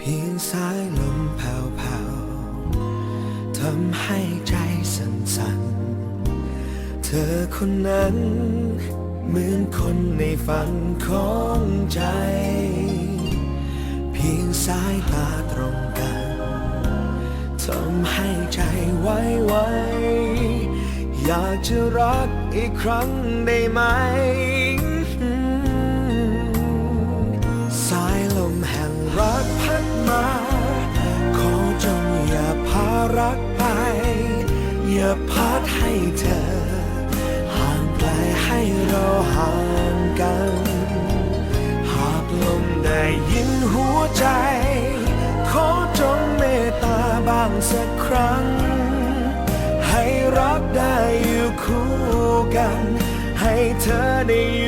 เพียงสายลมแผ่วๆทำให้ใจสั่นๆ เธอคนนั้น เหมือนคนในฝันของใจ เพียงสายตาตรงกันทำให้ใจไว้ไวอยากจะรักอีกครั้งได้ไหม พาพัดให้เธอ ห่างไกลให้เราห่างกัน หากลมได้ยินหัวใจ ขอจงเมตตาบ้างสักครั้ง ให้รักได้อยู่คู่กัน ให้เธอได้อยู่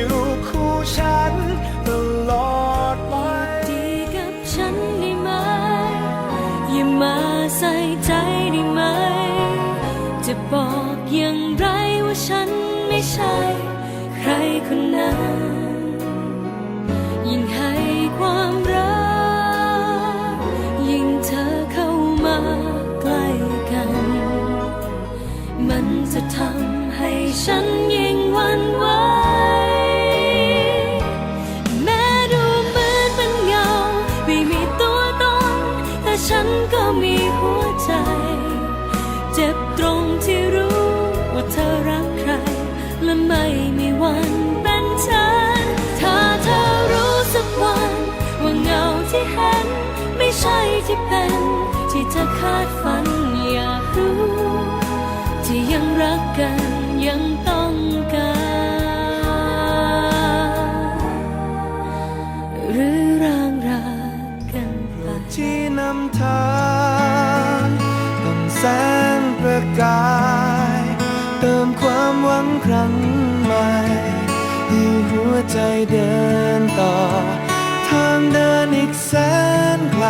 จะบอกอย่างไรว่าฉันไม่ใช่ ใครคนนั้น ยิ่งให้ความรัก ยิ่งเธอเข้ามาใกล้กัน มันจะทำให้ฉันยิ่งหวันไหวแม้ดูเหมือนเป็นเงาไม่มีตัวตนแต่ฉันก็มีหัวใจ เจ็บตรงที่รู้ว่าเธอรักใคร และไม่มีวันเป็นฉัน ถ้าเธอรู้สักวันว่าเงาที่เห็น ไม่ใช่ที่เป็น ที่เธอคาดฝันอยากรู้ ที่ยังรักกันยังต้องการหรือร่างรักกันไปที่นำทางต้องแส ความหวังครั้งใหม่ให้หัวใจเดินต่อ ทางเดินอีกแสนไกล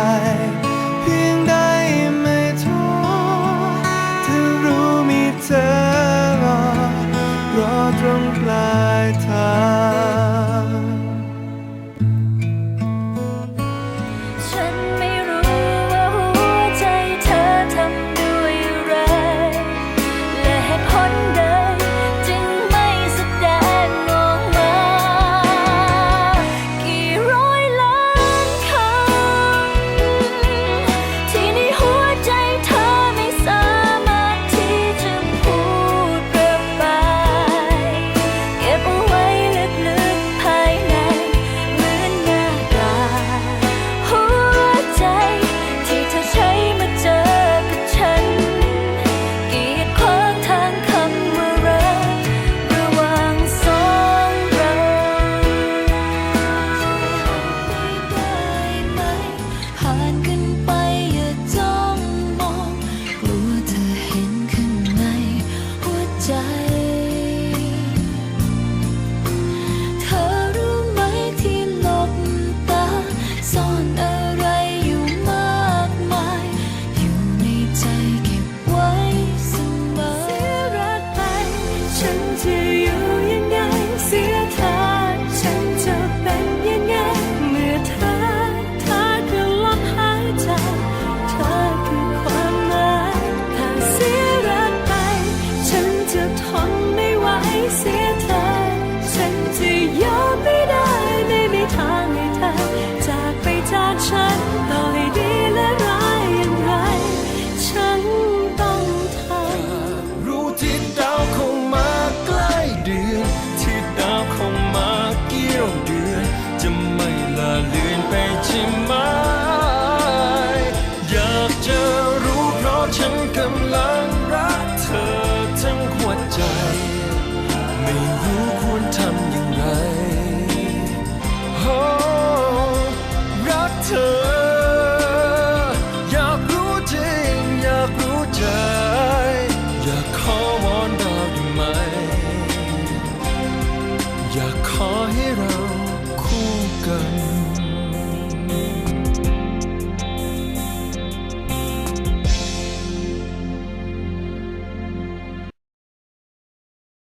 อยากขอ